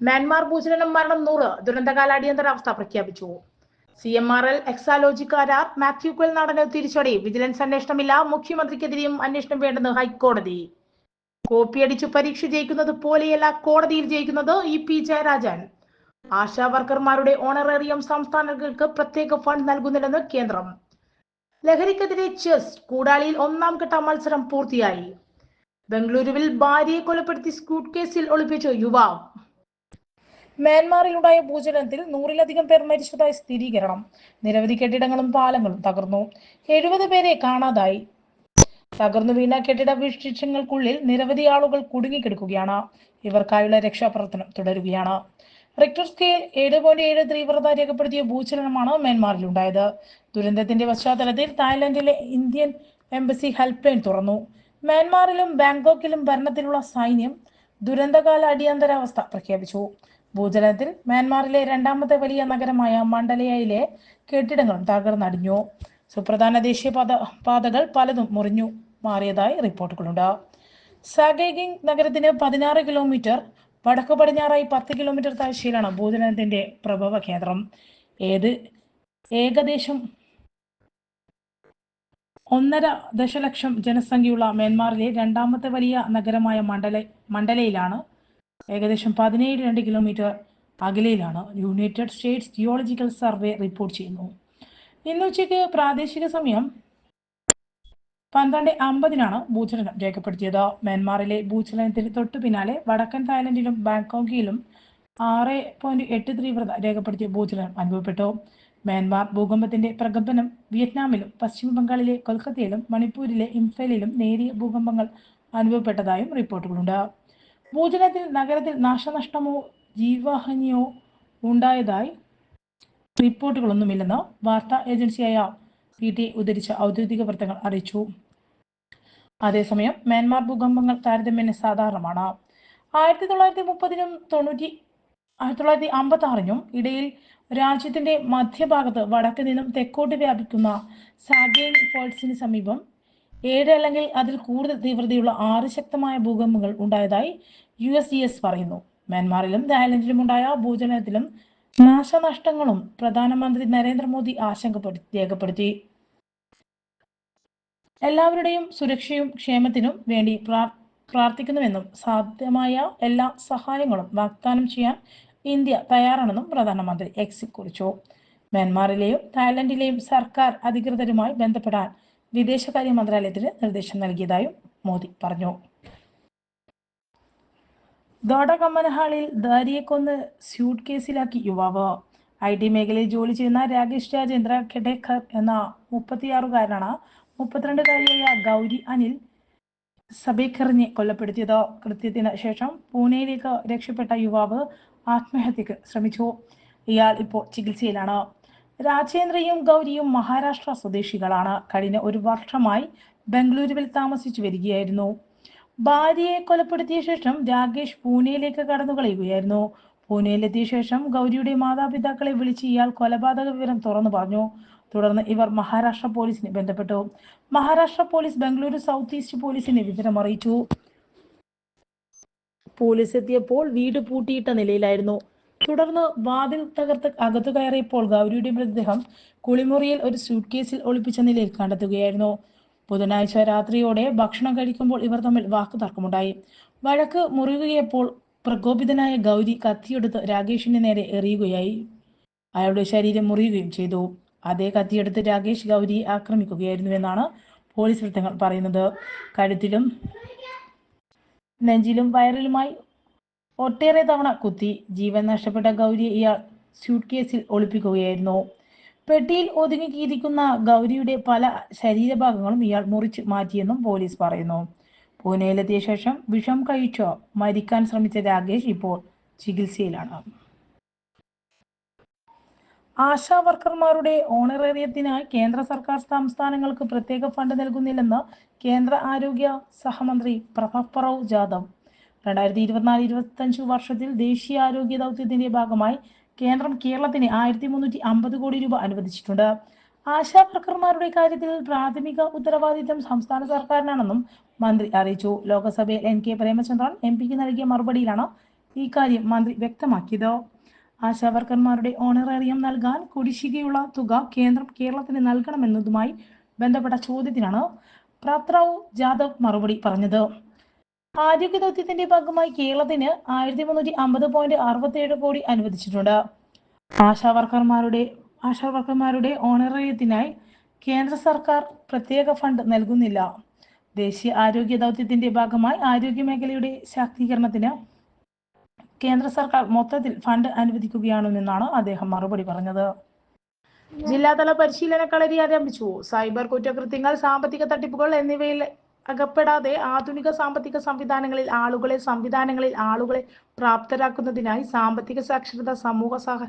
Myanmar ഭൂചലനം മരണം നൂറ്. ദുരന്തകാല അടിയന്തരാവസ്ഥ പ്രഖ്യാപിച്ചു. C M R L Exalogic കരാർ മാത്യു കുൽ നടന് തിരിച്ചടി. വിജിലൻസ് അന്വേഷണമില്ല. മുഖ്യമന്ത്രിക്കെതിരെയും അന്വേഷണം വേണ്ടെന്ന് ഹൈക്കോടതി. കോപ്പിയടിച്ചു പരീക്ഷ ജയിക്കുന്നത് പോലെയല്ല കോടതിയിൽ ജയിക്കുന്നത് ഇ പി ജയരാജൻ. ആശാ വർക്കർമാരുടെ ഓണറേറിയം സംസ്ഥാനങ്ങൾക്ക് പ്രത്യേക ഫണ്ട് നൽകുന്നില്ലെന്ന് കേന്ദ്രം. ലഹരിക്കെതിരെ ചെസ്. കൂടാളിയിൽ ഒന്നാം ഘട്ട മത്സരം പൂർത്തിയായി. ബംഗളൂരുവിൽ ഭാര്യയെ കൊലപ്പെടുത്തി സ്കൂട്ട് കേസിൽ ഒളിപ്പിച്ചു യുവാവ്. മ്യാൻമാറിലുണ്ടായ ഭൂചലനത്തിൽ നൂറിലധികം പേർ മരിച്ചതായി സ്ഥിരീകരണം. നിരവധി കെട്ടിടങ്ങളും പാലങ്ങളും തകർന്നു. എഴുപത് പേരെ കാണാതായി. തകർന്നു വീണ കെട്ടിട വിശിഷ്ടങ്ങൾക്കുള്ളിൽ നിരവധി ആളുകൾ കുടുങ്ങിക്കിടക്കുകയാണ്. ഇവർക്കായുള്ള രക്ഷാപ്രവർത്തനം തുടരുകയാണ്. റിക്ടർ സ്കെയിൽ ഏഴ് പോയിന്റ് ഏഴ് തീവ്രത രേഖപ്പെടുത്തിയ ഭൂചലനമാണ് മ്യാൻമാറിലുണ്ടായത്. ദുരന്തത്തിന്റെ പശ്ചാത്തലത്തിൽ തായ്ലൻഡിലെ ഇന്ത്യൻ എംബസി ഹെൽപ്പ് ലൈൻ തുറന്നു. മ്യാൻമാറിലും ബാങ്കോക്കിലും ഭരണത്തിലുള്ള സൈന്യം ദുരന്തകാല അടിയന്തരാവസ്ഥ പ്രഖ്യാപിച്ചു. ഭൂചലനത്തിൽ മ്യാൻമാറിലെ രണ്ടാമത്തെ വലിയ നഗരമായ മണ്ഡലയയിലെ കെട്ടിടങ്ങളും തകർന്നടിഞ്ഞു. സുപ്രധാന ദേശീയ പാത പാതകൾ പലതും മുറിഞ്ഞു മാറിയതായി റിപ്പോർട്ടുകളുണ്ട്. സാഗേഗിങ് നഗരത്തിന് പതിനാറ് കിലോമീറ്റർ വടക്കു പടിഞ്ഞാറായി പത്ത് കിലോമീറ്റർ താഴ്ചയിലാണ് ഭൂചലനത്തിന്റെ പ്രഭവ കേന്ദ്രം. ഏത് ഏകദേശം ഒന്നര ദശലക്ഷം ജനസംഖ്യയുള്ള മ്യാൻമാറിലെ രണ്ടാമത്തെ വലിയ നഗരമായ മണ്ഡല മണ്ഡലയിലാണ് ഏകദേശം പതിനേഴ് രണ്ട് kilometre അകലെയിലാണ് United States Geological Survey report ചെയ്യുന്നു. ഇന്ന് ഉച്ചയ്ക്ക് പ്രാദേശിക സമയം പന്ത്രണ്ട് അമ്പതിനാണ് ഭൂചലനം രേഖപ്പെടുത്തിയത്. മ്യാൻമാറിലെ ഭൂചലനത്തിന് തൊട്ടു പിന്നാലെ വടക്കൻ തായ്ലൻഡിലും ബാങ്കോക്കിലും ആറ് പോയിന്റ് എട്ട് തീവ്രത രേഖപ്പെടുത്തിയ ഭൂചലനം അനുഭവപ്പെട്ടു. മ്യാൻമാർ ഭൂകമ്പത്തിന്റെ പ്രകമ്പനം വിയറ്റ്നാമിലും പശ്ചിമ ബംഗാളിലെ കൊൽക്കത്തയിലും മണിപ്പൂരിലെ ഇംഫലിലും നേരിയ ഭൂകമ്പങ്ങൾ അനുഭവപ്പെട്ടതായും റിപ്പോർട്ടുകളുണ്ട്. ഭൂചലനത്തിൽ നഗരത്തിൽ നാശനഷ്ടമോ ജീവഹാനിയോ ഉണ്ടായതായി റിപ്പോർട്ടുകളൊന്നുമില്ലെന്ന് വാർത്താ ഏജൻസിയായ പി ടി ഉദ്ധരിച്ച ഔദ്യോഗിക വൃത്തങ്ങൾ അറിയിച്ചു. അതേസമയം മ്യാൻമാർ ഭൂകമ്പങ്ങൾ താരതമ്യേന സാധാരണമാണ്. ആയിരത്തി തൊള്ളായിരത്തി മുപ്പതിനും തൊണ്ണൂറ്റി ആയിരത്തി തൊള്ളായിരത്തി അമ്പത്തി ആറിനും ഇടയിൽ രാജ്യത്തിന്റെ മധ്യഭാഗത്ത് വടക്ക് നിന്നും തെക്കോട്ട് വ്യാപിക്കുന്ന സാഗേൻ ഫോൾസിന് സമീപം ഏഴ് അല്ലെങ്കിൽ അതിൽ കൂടുതൽ തീവ്രതയുള്ള ആറ് ശക്തമായ ഭൂകമ്പങ്ങൾ ഉണ്ടായതായി യു എസ് ജി എസ് പറയുന്നു. മ്യാൻമാറിലും തായ്ലൻഡിലും ഉണ്ടായ ഭൂചലനത്തിലും നാശനഷ്ടങ്ങളും പ്രധാനമന്ത്രി നരേന്ദ്രമോദി ആശങ്കപ്പെടുത്തി രേഖപ്പെടുത്തി. എല്ലാവരുടെയും സുരക്ഷയും ക്ഷേമത്തിനും വേണ്ടി പ്രാർ- പ്രാർത്ഥിക്കുന്നുവെന്നും സാധ്യമായ എല്ലാ സഹായങ്ങളും വാഗ്ദാനം ചെയ്യാൻ ഇന്ത്യ തയ്യാറാണെന്നും പ്രധാനമന്ത്രി എക്സിൽ കുറിച്ചു. മ്യാൻമാറിലെയും തായ്ലൻഡിലെയും സർക്കാർ അധികൃതരുമായി ബന്ധപ്പെടാൻ വിദേശകാര്യ മന്ത്രാലയത്തിന് നിർദ്ദേശം നൽകിയതായും മോദി പറഞ്ഞു. ദോഡകമ്മനഹാളിൽ ദാരിയെ കൊന്ന് സ്യൂട്ട് കേസിലാക്കി യുവാവ്. ഐ ടി മേഖലയിൽ ജോലി ചെയ്യുന്ന രാകേഷ് രാജേന്ദ്ര ഖെഡേക്കർ എന്ന മുപ്പത്തിയാറുകാരനാണ് മുപ്പത്തിരണ്ടുകാരിയായ ഗൗരി അനിൽ സബേക്കറിനെ കൊലപ്പെടുത്തിയത്. കൃത്യത്തിന് ശേഷം പൂനെയിലേക്ക് രക്ഷപ്പെട്ട യുവാവ് ആത്മഹത്യക്ക് ശ്രമിച്ചു. ഇയാൾ ഇപ്പോൾ ചികിത്സയിലാണ്. രാജേന്ദ്രയും ഗൗരിയും മഹാരാഷ്ട്ര സ്വദേശികളാണ്. കഴിഞ്ഞ ഒരു വർഷമായി ബംഗളൂരുവിൽ താമസിച്ചു വരികയായിരുന്നു. ഭാര്യയെ കൊലപ്പെടുത്തിയ ശേഷം രാകേഷ് പൂനെയിലേക്ക് കടന്നു കളയുകയായിരുന്നു. പൂനെയിലെത്തിയ ശേഷം ഗൗരിയുടെ മാതാപിതാക്കളെ വിളിച്ച് ഇയാൾ കൊലപാതക വിവരം തുറന്നു പറഞ്ഞു. തുടർന്ന് ഇവർ മഹാരാഷ്ട്ര പോലീസിനെ ബന്ധപ്പെട്ടു. Maharashtra police Bengaluru south east പോലീസിനെ വിവരം അറിയിച്ചു. പോലീസ് എത്തിയപ്പോൾ വീട് പൂട്ടിയിട്ട നിലയിലായിരുന്നു. തുടർന്ന് വാതിൽ തകർത്ത് അകത്തു കയറിയപ്പോൾ ഗൗരിയുടെ മൃതദേഹം കുളിമുറിയിൽ ഒരു സ്യൂട്ട് കേസിൽ ഒളിപ്പിച്ച നിലയിൽ കണ്ടെത്തുകയായിരുന്നു. ബുധനാഴ്ച രാത്രിയോടെ ഭക്ഷണം കഴിക്കുമ്പോൾ ഇവർ തമ്മിൽ വാക്കുതർക്കമുണ്ടായി. വഴക്ക് മുറിയുകയപ്പോൾ പ്രകോപിതനായ ഗൗരി കത്തിയെടുത്ത് രാകേഷിന്റെ നേരെ എറിയുകയായി. അയാളുടെ ശരീരം മുറിയുകയും ചെയ്തു. അതേ കത്തിയെടുത്ത് രാകേഷ് ഗൗരിയെ ആക്രമിക്കുകയായിരുന്നുവെന്നാണ് പോലീസ് വൃത്തങ്ങൾ പറയുന്നത്. കഴുത്തിലും നെഞ്ചിലും വയറിലുമായി ഒട്ടേറെ തവണ കുത്തി ജീവൻ നഷ്ടപ്പെട്ട ഗൗരിയെ ഇയാൾ സ്യൂട്ട് കേസിൽ ഒളിപ്പിക്കുകയായിരുന്നു. പെട്ടിയിൽ ഒതുങ്ങിക്കിയിരിക്കുന്ന ഗൗരിയുടെ പല ശരീരഭാഗങ്ങളും ഇയാൾ മുറിച്ച് മാറ്റിയെന്നും പോലീസ് പറയുന്നു. പൂനെയിലെത്തിയ ശേഷം വിഷം കഴിച്ചോ മരിക്കാൻ ശ്രമിച്ച രാകേഷ് ഇപ്പോൾ ചികിത്സയിലാണ്. ആശാ വർക്കർമാരുടെ ഓണറേറിയത്തിനായി കേന്ദ്ര സർക്കാർ സംസ്ഥാനങ്ങൾക്ക് പ്രത്യേക ഫണ്ട് നൽകുന്നില്ലെന്ന് കേന്ദ്ര ആരോഗ്യ സഹമന്ത്രി പ്രഭപറവ് ജാദവ് രണ്ടായിരത്തി ഇരുപത്തിനാല് ഇരുപത്തഞ്ച് വർഷത്തിൽ ദേശീയ ആരോഗ്യ ദൗത്യത്തിന്റെ ഭാഗമായി കേന്ദ്രം കേരളത്തിന് ആയിരത്തി മുന്നൂറ്റി അമ്പത് കോടി രൂപ അനുവദിച്ചിട്ടുണ്ട്. ആശാ വർക്കർമാരുടെ കാര്യത്തിൽ പ്രാഥമിക ഉത്തരവാദിത്തം സംസ്ഥാന സർക്കാരിനാണെന്നും മന്ത്രി അറിയിച്ചു. ലോക്സഭയിൽ എൻ കെ പ്രേമചന്ദ്രൻ എം പിക്ക് നൽകിയ മറുപടിയിലാണ് ഇക്കാര്യം കാര്യം മന്ത്രി വ്യക്തമാക്കിയത്. ആശാവർക്കർമാരുടെ ഓണറേറിയം നൽകാൻ കുടിശ്ശികയുള്ള തുക കേന്ദ്രം കേരളത്തിന് നൽകണമെന്നതുമായി ബന്ധപ്പെട്ട ചോദ്യത്തിനാണ് പ്രാത്രാവു ജാദവ് മറുപടി പറഞ്ഞത്. ആരോഗ്യ ദൗത്യത്തിന്റെ ഭാഗമായി കേരളത്തിന് ആയിരത്തി മുന്നൂറ്റി അമ്പത് പോയിന്റ് അറുപത്തിയേഴ് കോടി അനുവദിച്ചിട്ടുണ്ട്. ആശാവർക്കർമാരുടെ ആശാവർക്കർമാരുടെ ഓണറേറിയത്തിനായി കേന്ദ്ര സർക്കാർ പ്രത്യേക ഫണ്ട് നൽകുന്നില്ല. ദേശീയ ആരോഗ്യ ദൗത്യത്തിന്റെ ഭാഗമായി ആരോഗ്യ മേഖലയുടെ ശാക്തീകരണത്തിന് കേന്ദ്ര സർക്കാർ മൊത്തത്തിൽ ഫണ്ട് അനുവദിക്കുകയാണെന്നാണ് അദ്ദേഹം മറുപടി പറഞ്ഞത്. ജില്ലാതല പരിശീലന കളരി ആരംഭിച്ചു. സൈബർ കുറ്റകൃത്യങ്ങൾ സാമ്പത്തിക തട്ടിപ്പുകൾ എന്നിവയിൽ അകപ്പെടാതെ ആധുനിക സാമ്പത്തിക സംവിധാനങ്ങളിൽ ആളുകളെ സംവിധാനങ്ങളിൽ ആളുകളെ പ്രാപ്തരാക്കുന്നതിനായി സാമ്പത്തിക സാക്ഷരത സമൂഹ സഹ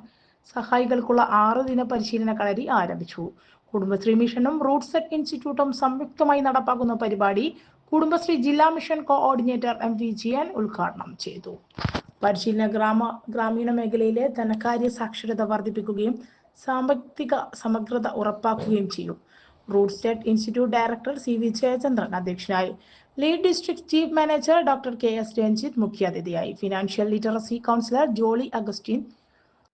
സഹായികൾക്കുള്ള ആറ് ദിന പരിശീലന കളരി ആരംഭിച്ചു. കുടുംബശ്രീ മിഷനും റൂട്ട് സെറ്റ് ഇൻസ്റ്റിറ്റ്യൂട്ടും സംയുക്തമായി നടപ്പാക്കുന്ന പരിപാടി കുടുംബശ്രീ ജില്ലാ mission coordinator M V Jiyan ഉദ്ഘാടനം ചെയ്തു. പരിശീലന ഗ്രാമ ഗ്രാമീണ മേഖലയിലെ ധനകാര്യ സാക്ഷരത വർദ്ധിപ്പിക്കുകയും സാമ്പത്തിക സമഗ്രത ഉറപ്പാക്കുകയും ചെയ്യും root state institute director C V Jayachandran അധ്യക്ഷനായി. Lead district chief manager doctor K S Ranjith മുഖ്യാതിഥിയായി. Financial literacy counsellor Jolly Augustine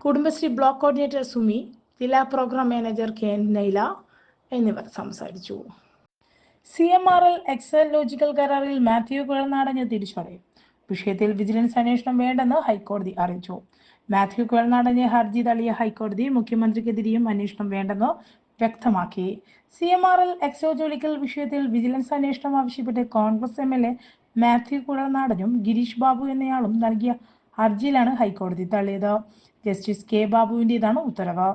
Kudumbashree block coordinator Sumi ജില്ലാ programme manager K N Naila എന്നിവർ സംസാരിച്ചു. C M R L Exalogic കരാറിൽ മാത്യു കുഴൽനാടന് തിരിച്ചടയും വിഷയത്തിൽ vigilance അന്വേഷണം വേണ്ടെന്ന് ഹൈക്കോടതി അറിയിച്ചു. മാത്യു കുഴൽനാടനെ ഹർജി തള്ളിയ ഹൈക്കോടതി മുഖ്യമന്ത്രിക്കെതിരെയും അന്വേഷണം വേണ്ടെന്ന് വ്യക്തമാക്കി. C M R L Exalogic വിഷയത്തിൽ വിജിലൻസ് അന്വേഷണം ആവശ്യപ്പെട്ട് Congress M L A Mathew കുഴൽനാടനും Girish Babu എന്നയാളും നൽകിയ ഹർജിയിലാണ് ഹൈക്കോടതി തള്ളിയത്. ജസ്റ്റിസ് കെ ബാബുവിന്റെതാണ് ഉത്തരവ്.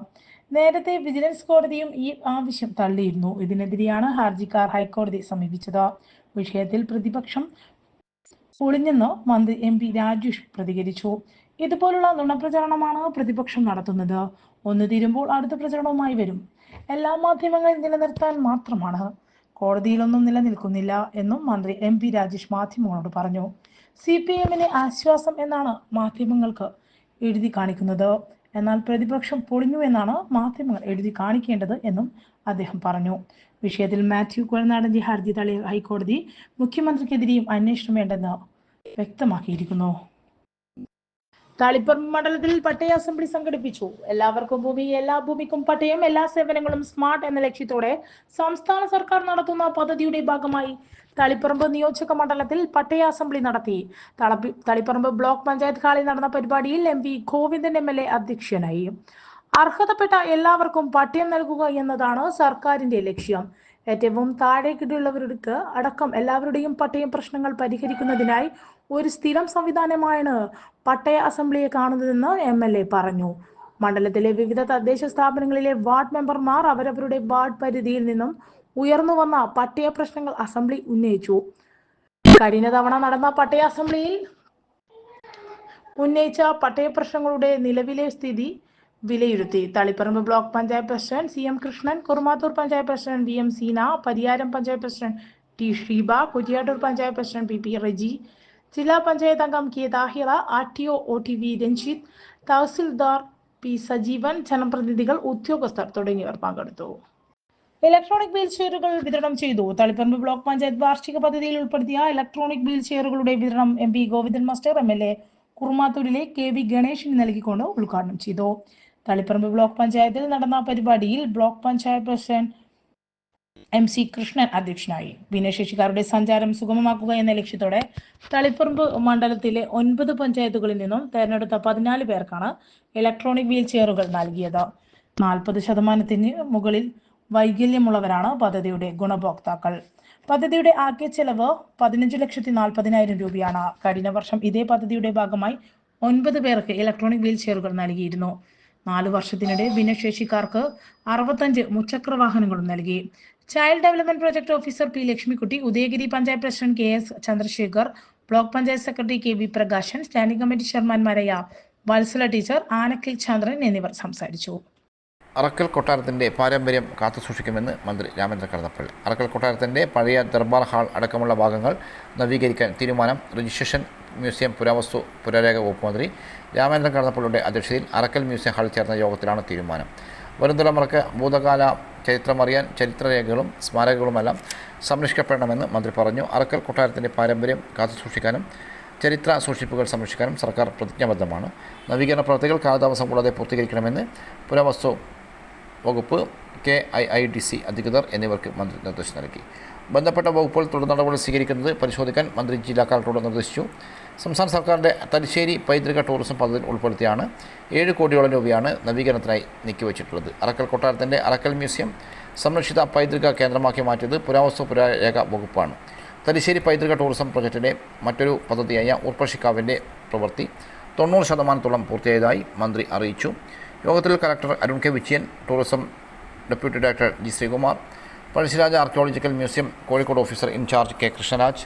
നേരത്തെ വിജിലൻസ് കോടതിയും ഈ ആവശ്യം തള്ളിയിരുന്നു. ഇതിനെതിരെയാണ് ഹർജിക്കാർ ഹൈക്കോടതി സമീപിച്ചത്. വിഷയത്തിൽ പ്രതിപക്ഷം പൊളിഞ്ഞെന്ന് മന്ത്രി എം പി രാജേഷ് പ്രതികരിച്ചു. ഇതുപോലുള്ള നുണപ്രചരണമാണ് പ്രതിപക്ഷം നടത്തുന്നത്. ഒന്ന് തീരുമ്പോൾ അടുത്ത പ്രചരണവുമായി വരും. എല്ലാ മാധ്യമങ്ങളും നിലനിർത്താൻ മാത്രമാണ്. കോടതിയിലൊന്നും നിലനിൽക്കുന്നില്ല എന്നും മന്ത്രി എം പി രാജേഷ് മാധ്യമങ്ങളോട് പറഞ്ഞു. സി പി എമ്മിന് ആശ്വാസം എന്നാണ് മാധ്യമങ്ങൾക്ക് എഴുതി കാണിക്കുന്നത്. എന്നാൽ പ്രതിപക്ഷം പൊളിഞ്ഞു എന്നാണ് മാധ്യമങ്ങൾ എഴുതി കാണിക്കേണ്ടത് എന്നും അദ്ദേഹം പറഞ്ഞു. വിഷയത്തിൽ മാത്യു കൊലനാടന്റെ ഹർജി തള്ളിയ ഹൈക്കോടതി മുഖ്യമന്ത്രിക്കെതിരെയും അന്വേഷണം വേണ്ടെന്ന് വ്യക്തമാക്കിയിരിക്കുന്നു. തളിപ്പറമ്പ് മണ്ഡലത്തിൽ പട്ടയ അസംബ്ലി സംഘടിപ്പിച്ചു. എല്ലാവർക്കും ഭൂമി എല്ലാ ഭൂമിക്കും പട്ടയം എല്ലാ സേവനങ്ങളും സ്മാർട്ട് എന്ന ലക്ഷ്യത്തോടെ സംസ്ഥാന സർക്കാർ നടത്തുന്ന പദ്ധതിയുടെ ഭാഗമായി തളിപ്പറമ്പ് നിയോജക മണ്ഡലത്തിൽ പട്ടയ അസംബ്ലി നടത്തി. തളപ്പി തളിപ്പറമ്പ് ബ്ലോക്ക് പഞ്ചായത്ത് ഹാളിൽ നടന്ന പരിപാടിയിൽ M P Govindan M L A അധ്യക്ഷനായി. അർഹതപ്പെട്ട എല്ലാവർക്കും പട്ടയം നൽകുക എന്നതാണ് സർക്കാരിന്റെ ലക്ഷ്യം. ഏറ്റവും താഴേക്കിടയുള്ളവരുടെ അടക്കം എല്ലാവരുടെയും പട്ടയം പ്രശ്നങ്ങൾ പരിഹരിക്കുന്നതിനായി ഒരു സ്ഥിരം സംവിധാനമാണ് പട്ടയ അസംബ്ലിയെ കാണുന്നതെന്ന് എം എൽ എ പറഞ്ഞു. മണ്ഡലത്തിലെ വിവിധ തദ്ദേശ സ്ഥാപനങ്ങളിലെ വാർഡ് മെമ്പർമാർ അവരവരുടെ വാർഡ് പരിധിയിൽ നിന്നും ഉയർന്നു വന്ന പട്ടയ പ്രശ്നങ്ങൾ അസംബ്ലി ഉന്നയിച്ചു. കഴിഞ്ഞ തവണ നടന്ന പട്ടയ അസംബ്ലിയിൽ ഉന്നയിച്ച പട്ടയ പ്രശ്നങ്ങളുടെ നിലവിലെ സ്ഥിതി വിലയിരുത്തി. Taliparamba block panchayat president C M Krishnan Kurumathur panchayat president V M Seena Pariyaram panchayat president T Sheeba Kuttiattoor panchayat president P P Reji ജില്ലാ പഞ്ചായത്ത് അംഗം K Thahira R T O O T V Ranjith tahsildar P Sajeevan ജനപ്രതിനിധികൾ ഉദ്യോഗസ്ഥർ തുടങ്ങിയവർ പങ്കെടുത്തു. Electronic wheel ചെയറുകൾ വിതരണം ചെയ്തു. Taliparamba block panchayat വാർഷിക പദ്ധതിയിൽ ഉൾപ്പെടുത്തിയ ഇലക്ട്രോണിക് വീൽ ചെയറുകളുടെ വിതരണം M P Govindan master M L A കുറുമാത്തൂരിലെ K V ഗണേഷിന് നൽകിക്കൊണ്ട് ഉദ്ഘാടനം ചെയ്തു. തളിപ്പറമ്പ് ബ്ലോക്ക് പഞ്ചായത്തിൽ നടന്ന പരിപാടിയിൽ block panchayat president M C Krishnan അധ്യക്ഷനായി. ഭിന്നശേഷിക്കാരുടെ സഞ്ചാരം സുഗമമാക്കുക എന്ന ലക്ഷ്യത്തോടെ തളിപ്പറമ്പ് മണ്ഡലത്തിലെ ഒൻപത് പഞ്ചായത്തുകളിൽ നിന്നും തെരഞ്ഞെടുത്ത പതിനാല് പേർക്കാണ് ഇലക്ട്രോണിക് വീൽ ചെയറുകൾ നൽകിയത്. നാൽപ്പത് ശതമാനത്തിന് മുകളിൽ വൈകല്യമുള്ളവരാണ് പദ്ധതിയുടെ ഗുണഭോക്താക്കൾ. പദ്ധതിയുടെ ആകെ ചെലവ് പതിനഞ്ച് ലക്ഷത്തി നാൽപ്പതിനായിരം രൂപയാണ്. കഴിഞ്ഞ വർഷം ഇതേ പദ്ധതിയുടെ ഭാഗമായി ഒൻപത് പേർക്ക് ഇലക്ട്രോണിക് വീൽ ചെയറുകൾ നൽകിയിരുന്നു. നാല് വർഷത്തിനിടെ ഭിന്നശേഷിക്കാർക്ക് അറുപത്തഞ്ച് മുച്ചക്ര വാഹനങ്ങളും നൽകി. Child development project officer P Lakshmikutty Udayagiri panchayat president K. S. Chandrashekhar block panchayat secretary K. V. Prakashan standing committee ചെയർമാൻമാരായ Vatsala teacher ആനക്കിൽ Chandran എന്നിവർ സംസാരിച്ചു. അറക്കൽ കൊട്ടാരത്തിന്റെ പാരമ്പര്യം കാത്തുസൂക്ഷിക്കുമെന്ന് മന്ത്രി രാമേന്ദ്ര കടന്നപ്പള്ളി. അറക്കൽ കൊട്ടാരത്തിന്റെ പഴയ ദർബാർ ഹാൾ അടക്കമുള്ള ഭാഗങ്ങൾ നവീകരിക്കാൻ തീരുമാനം രജിസ്ട്രേഷൻ മ്യൂസിയം പുരാവസ്തു പുരാരേഖ വകുപ്പ് മന്ത്രി രാമേന്ദ്രൻ കടന്നപ്പള്ളിയുടെ അധ്യക്ഷതയിൽ അറക്കൽ മ്യൂസിയം ഹാളിൽ ചേർന്ന യോഗത്തിലാണ് തീരുമാനം. വരും തലമുറയ്ക്ക് ഭൂതകാല ചരിത്രമറിയാൻ ചരിത്രരേഖകളും സ്മാരകങ്ങളുമെല്ലാം സംരക്ഷിക്കപ്പെടണമെന്ന് മന്ത്രി പറഞ്ഞു. അറക്കൽ കൊട്ടാരത്തിന്റെ പാരമ്പര്യം കാത്തുസൂക്ഷിക്കാനും ചരിത്ര സൂക്ഷിപ്പുകൾ സംരക്ഷിക്കാനും സർക്കാർ പ്രതിജ്ഞാബദ്ധമാണ്. നവീകരണ പ്രവർത്തികൾ കാലതാമസം കൂടാതെ പൂർത്തീകരിക്കണമെന്ന് പുരാവസ്തു വകുപ്പ് K I I D C അധികൃതർ എന്നിവർക്ക് മന്ത്രി നിർദ്ദേശം നൽകി. ബന്ധപ്പെട്ട വകുപ്പുകൾ തുടർ നടപടി സ്വീകരിക്കുന്നത് പരിശോധിക്കാൻ മന്ത്രി ജില്ലാ കളക്ടറോട് നിർദ്ദേശിച്ചു. സംസ്ഥാന സർക്കാരിന്റെ തലശ്ശേരി പൈതൃക ടൂറിസം പദ്ധതിയിൽ ഉൾപ്പെടുത്തിയാണ് ഏഴ് കോടിയോളം രൂപയാണ് നവീകരണത്തിനായി നീക്കിവച്ചിട്ടുള്ളത്. അറക്കൽ കൊട്ടാരത്തിന്റെ അറക്കൽ മ്യൂസിയം സംരക്ഷിത പൈതൃക കേന്ദ്രമാക്കി മാറ്റിയത് പുരാവസ്തു പുരാരേഖ വകുപ്പാണ്. തലശ്ശേരി പൈതൃക ടൂറിസം പ്രൊജക്റ്റിന്റെ മറ്റൊരു പദ്ധതിയായ ഉർപ്പശിക്കാവിന്റെ പ്രവൃത്തി തൊണ്ണൂറ് ശതമാനത്തോളം പൂർത്തിയായതായി മന്ത്രി അറിയിച്ചു. യോഗത്തിൽ collector Arun K Vijayan tourism deputy director G Sreekumar Pazhassiraja archaeological museum Kozhikode officer in charge K Krishnaraj.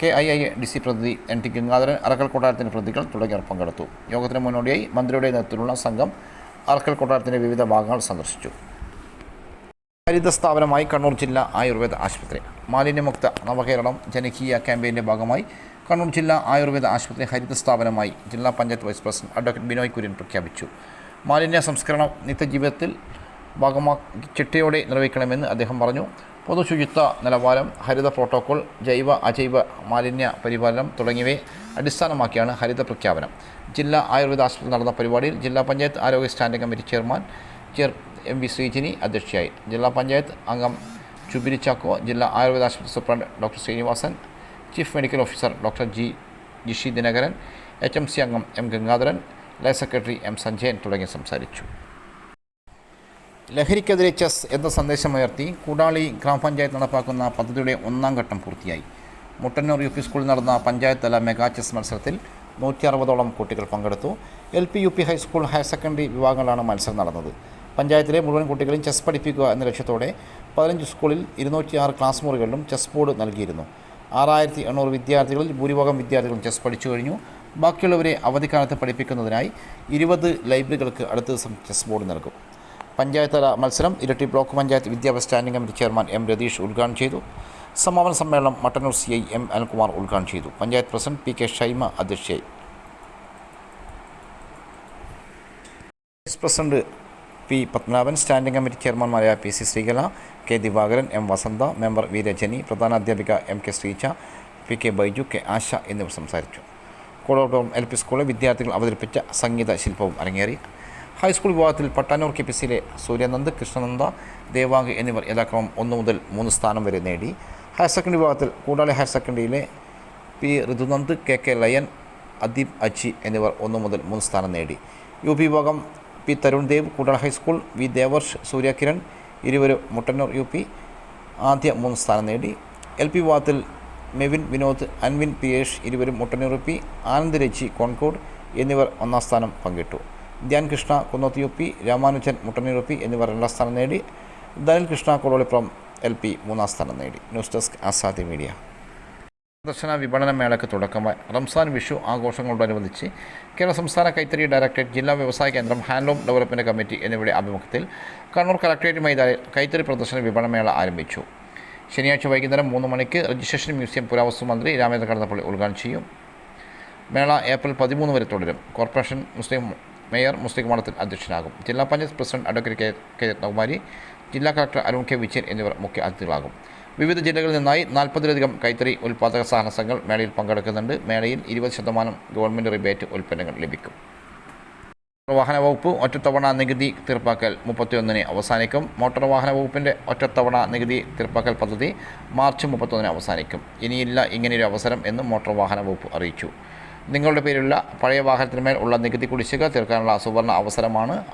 K I I D C പ്രതിനിധി എൻ ടി ഗംഗാധരൻ അറക്കൽ കൊട്ടാരത്തിന്റെ പ്രതികൾ തുടങ്ങിയവർ പങ്കെടുത്തു. യോഗത്തിന് മുന്നോടിയായി മന്ത്രിയുടെ നേതൃത്വത്തിലുള്ള സംഘം അറക്കൽ കൊട്ടാരത്തിന്റെ വിവിധ ഭാഗങ്ങൾ സന്ദർശിച്ചു. ഹരിത സ്ഥാപനമായി കണ്ണൂർ ജില്ലാ ആയുർവേദ ആശുപത്രി. മാലിന്യമുക്ത നവകേരളം ജനകീയ ക്യാമ്പയിന്റെ ഭാഗമായി കണ്ണൂർ ജില്ലാ ആയുർവേദ ആശുപത്രി ഹരിത സ്ഥാപനമായി ജില്ലാ panchayat vice president advocate Binoy Kurian പ്രഖ്യാപിച്ചു. മാലിന്യ സംസ്കരണം നിത്യജീവിതത്തിൽ ഭാഗമാക്കി ചിട്ടയോടെ നിർവഹിക്കണമെന്ന് അദ്ദേഹം പറഞ്ഞു. പൊതുശുചിത്വ നിലവാരം ഹരിത പ്രോട്ടോകോൾ ജൈവ അജൈവ മാലിന്യ പരിപാലനം തുടങ്ങിയവയെ അടിസ്ഥാനമാക്കിയാണ് ഹരിത പ്രഖ്യാപനം. ജില്ലാ ആയുർവേദ ആശുപത്രി നടന്ന പരിപാടിയിൽ ജില്ലാ പഞ്ചായത്ത് ആരോഗ്യ standing committee chairman chair M V Sreejini അധ്യക്ഷയായി. ജില്ലാ പഞ്ചായത്ത് അംഗം ചുബിരി ചാക്കോ ജില്ലാ ആയുർവേദ ആശുപത്രി superintendent doctor Srinivasan chief medical officer doctor G Jishi Dinakaran H M C അംഗം M Gangadharan life secretary M Sanjayan തുടങ്ങി സംസാരിച്ചു. ലഹരിക്കെതിരെ ചെസ് എന്ന സന്ദേശം ഉയർത്തി കൂടാളി ഗ്രാമപഞ്ചായത്ത് നടപ്പാക്കുന്ന പദ്ധതിയുടെ ഒന്നാം ഘട്ടം പൂർത്തിയായി. മുട്ടന്നൂർ യു പി സ്കൂളിൽ നടന്ന പഞ്ചായത്ത് തല മെഗാ ചെസ് മത്സരത്തിൽ നൂറ്റി അറുപതോളം കുട്ടികൾ പങ്കെടുത്തു. L P U P high school higher secondary വിഭാഗങ്ങളാണ് മത്സരം നടന്നത്. പഞ്ചായത്തിലെ മുഴുവൻ കുട്ടികളെയും ചെസ് പഠിപ്പിക്കുക എന്ന ലക്ഷ്യത്തോടെ പതിനഞ്ച് സ്കൂളിൽ ഇരുന്നൂറ്റിയാറ് ക്ലാസ് മുറികളിലും ചെസ് ബോർഡ് നൽകിയിരുന്നു. ആറായിരത്തി എണ്ണൂറ് വിദ്യാർത്ഥികളിൽ ഭൂരിഭാഗം വിദ്യാർത്ഥികളും ചെസ് പഠിച്ചു കഴിഞ്ഞു. ബാക്കിയുള്ളവരെ അവധിക്കാലത്ത് പഠിപ്പിക്കുന്നതിനായി ഇരുപത് ലൈബ്രറികൾക്ക് അടുത്ത ദിവസം ചെസ് ബോർഡ് നൽകും. പഞ്ചായത്ത് തല മത്സരം ഇരട്ടി ബ്ലോക്ക് പഞ്ചായത്ത് വിദ്യാഭ്യാസ standing committee chairman M Ratheesh ഉദ്ഘാടനം ചെയ്തു. സമാപന സമ്മേളനം Mattannur C I M Anilkumar ഉദ്ഘാടനം ചെയ്തു. Panchayat president P K Shaima അധ്യക്ഷയായി. Vice president P Padmanabhan standing committee ചെയർമാൻമാരായ P C Sreekala K Divakaran M Vasantha member V Rajani പ്രധാന അധ്യാപിക M K Sreeja P K Baiju K Asha എന്നിവർ സംസാരിച്ചു. കോളോട്ടോം L P സ്കൂളിലെ വിദ്യാർത്ഥികൾ അവതരിപ്പിച്ച സംഗീത ശില്പവും അരങ്ങേറി. High school വിഭാഗത്തിൽ പട്ടാനൂർ കെ പി സിയിലെ സൂര്യനന്ദ് കൃഷ്ണനന്ദ ദേവാംഗ് എന്നിവർ യഥാക്രമം ഒന്ന് മുതൽ മൂന്ന് സ്ഥാനം വരെ നേടി. ഹയർ സെക്കൻഡറി വിഭാഗത്തിൽ Koodali higher സെക്കൻഡറിയിലെ P Rithunand K K Layan Adeeb അച്ചി എന്നിവർ ഒന്ന് മുതൽ മൂന്ന് സ്ഥാനം നേടി. യു പി വിഭാഗം P Tarun Dev Koodali high school V Devarsh Suryakiran ഇരുവരും മുട്ടന്നൂർ യു പി ആദ്യ മൂന്ന് സ്ഥാനം നേടി. എൽ പി വിഭാഗത്തിൽ മെവിൻ വിനോദ് അൻവിൻ പിയേഷ് ഇരുവരും മുട്ടന്നൂർ പി ആനന്ദ് രച്ചി കോൺകോഡ് എന്നിവർ ഒന്നാം സ്ഥാനം പങ്കിട്ടു. Dhyan Krishna Kunnothi U P Ramanujan Mattannur P എന്നിവർ രണ്ടാം സ്ഥാനം നേടി. ധനിൽ കൃഷ്ണ കൊളോളിപ്പുറം എൽ പി മൂന്നാം സ്ഥാനം നേടി. News desk Azadi media. പ്രദർശന വിപണന മേളയ്ക്ക് തുടക്കമായി. റംസാൻ വിഷു ആഘോഷങ്ങളോടനുബന്ധിച്ച് കേരള സംസ്ഥാന കൈത്തറി ഡയറക്ടറേറ്റ് ജില്ലാ വ്യവസായ കേന്ദ്രം ഹാൻഡ്ലൂം ഡെവലപ്മെന്റ് കമ്മിറ്റി എന്നിവയുടെ ആഭിമുഖ്യത്തിൽ കണ്ണൂർ കളക്ടറേറ്റ് മൈതാനിൽ കൈത്തറി പ്രദർശന വിപണന മേള ആരംഭിച്ചു. ശനിയാഴ്ച വൈകുന്നേരം മൂന്ന് മണിക്ക് രജിസ്ട്രേഷൻ മ്യൂസിയം പുരാവസ്തു മന്ത്രി രാമേന്ദ്ര കടന്നപ്പള്ളി ഉദ്ഘാടനം ചെയ്യും. മേള ഏപ്രിൽ പതിമൂന്ന് വരെ തുടരും. കോർപ്പറേഷൻ മുസ്ലിം മേയർ മുസ്ലിം മഠത്തിൽ അധ്യക്ഷനാകും. ജില്ലാ panchayat president advocate K K Ratnakumari ജില്ലാ കളക്ടർ അരുൺ കെ വിജയൻ എന്നിവർ മുഖ്യ അതിഥികളാകും. വിവിധ ജില്ലകളിൽ നിന്നായി നാൽപ്പതിലധികം കൈത്തറി ഉൽപ്പാദക സംഘങ്ങൾ മേളയിൽ പങ്കെടുക്കുന്നുണ്ട്. മേളയിൽ ഇരുപത് ശതമാനം ഗവൺമെന്റ് റിബേറ്റ് ഉൽപ്പന്നങ്ങൾ ലഭിക്കും. മോട്ടോർ വാഹന വകുപ്പ് ഒറ്റത്തവണ നികുതി തീർപ്പാക്കൽ മുപ്പത്തിയൊന്നിന് അവസാനിക്കും. മോട്ടോർ വാഹന വകുപ്പിന്റെ ഒറ്റത്തവണ നികുതി തീർപ്പാക്കൽ പദ്ധതി മാർച്ച് മുപ്പത്തൊന്നിന് അവസാനിക്കും. ഇനിയില്ല ഇങ്ങനെയൊരു അവസരം എന്ന് മോട്ടോർ വാഹന വകുപ്പ് അറിയിച്ചു. നിങ്ങളുടെ പേരിലുള്ള പഴയ വാഹനത്തിന്മേൽ ഉള്ള നികുതി കുടിശ്ശിക തീർക്കാനുള്ള സുവർണ അവസരമാണ്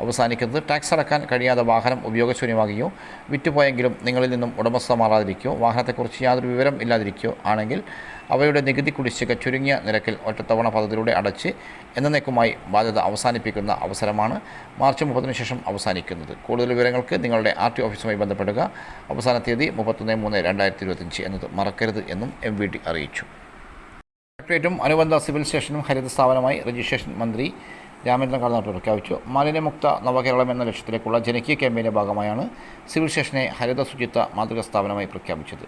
അവസാനിക്കുന്നത്. ടാക്സ് അടക്കാൻ കഴിയാതെ വാഹനം ഉപയോഗശൂന്യമാകുകയോ വിറ്റുപോയെങ്കിലും നിങ്ങളിൽ നിന്നും ഉടമസ്ഥ മാറാതിരിക്കുകയോ വാഹനത്തെക്കുറിച്ച് യാതൊരു വിവരം ഇല്ലാതിരിക്കുകയോ ആണെങ്കിൽ അവയുടെ നികുതി കുടിശ്ശിക ചുരുങ്ങിയ നിരക്കിൽ ഒറ്റത്തവണ പദ്ധതിയിലൂടെ അടച്ച് എന്നേക്കുമായി ബാധ്യത അവസാനിപ്പിക്കുന്ന അവസരമാണ് മാർച്ച് മുപ്പതിന് ശേഷം അവസാനിക്കുന്നത്. കൂടുതൽ വിവരങ്ങൾക്ക് നിങ്ങളുടെ ആർ ടി ഓഫീസുമായി ബന്ധപ്പെടുക. അവസാന തീയതി മുപ്പത്തൊന്ന് മൂന്ന് രണ്ടായിരത്തി ഇരുപത്തഞ്ച് എന്നത് മറക്കരുത് എന്നും എം വി അറിയിച്ചു. കളക്ട്രേറ്റും അനുബന്ധ സിവിൽ സ്റ്റേഷനും ഹരിത സ്ഥാപനമായി രജിസ്ട്രേഷൻ മന്ത്രി രാമേന്ദ്രൻ കടന്നാട്ട് പ്രഖ്യാപിച്ചു. മാലിന്യമുക്ത നവകേരളം എന്ന ലക്ഷ്യത്തിലേക്കുള്ള ജനകീയ ക്യാമ്പയിന്റെ ഭാഗമായാണ് സിവിൽ സ്റ്റേഷനെ ഹരിത ശുചിത്വ മാതൃക സ്ഥാപനമായി പ്രഖ്യാപിച്ചത്.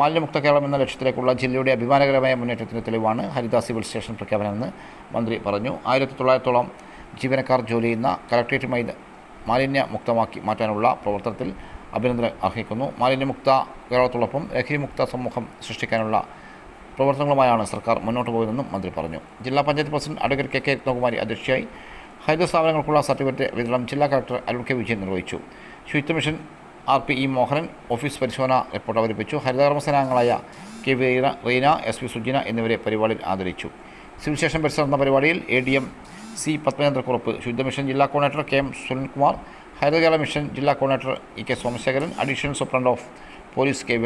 മാലിന്യമുക്ത കേരളം എന്ന ലക്ഷ്യത്തിലേക്കുള്ള ജില്ലയുടെ അഭിമാനകരമായ മുന്നേറ്റത്തിന് തെളിവാണ് ഹരിത സിവിൽ സ്റ്റേഷൻ പ്രഖ്യാപനമെന്ന് മന്ത്രി പറഞ്ഞു. ആയിരത്തി തൊള്ളായിരത്തോളം ജീവനക്കാർ ജോലി ചെയ്യുന്ന കലക്ട്രേറ്റുമായി മാലിന്യമുക്തമാക്കി മാറ്റാനുള്ള പ്രവർത്തനത്തിൽ അഭിനന്ദനം അർഹിക്കുന്നു. മാലിന്യമുക്ത കേരളത്തോടൊപ്പം ലഹരിമുക്ത സമൂഹം സൃഷ്ടിക്കാനുള്ള പ്രവർത്തനങ്ങളുമായാണ് സർക്കാർ മുന്നോട്ട് പോകുന്നതെന്നും മന്ത്രി പറഞ്ഞു. ജില്ലാ panchayat president advocate K K Ratnakumari അധ്യക്ഷയായി ഹരിത സ്ഥാപനങ്ങൾക്കുള്ള സർട്ടിഫിക്കറ്റ് വിതരണം ജില്ലാ കളക്ടർ അരുൺ കെ വിജയൻ നിർവഹിച്ചു. ശുചിത്വ mission R P E Mohanan office പരിശോധന റിപ്പോർട്ട് അവതരിപ്പിച്ചു. ഹരിതകർമ്മസേനാംഗങ്ങളായ K V Reena Reena S P Sujina എന്നിവരെ പരിപാടിയിൽ ആദരിച്ചു. സിവിൽ സ്റ്റേഷൻ പരിസരം നടന്ന പരിപാടിയിൽ A D M C Padmachandrakurup ശുദ്ധ മിഷൻ ജില്ലാ coordinator K M Sunilkumar Harithakerala mission ജില്ലാ coordinator E K Somasekharan additional superintendent of police K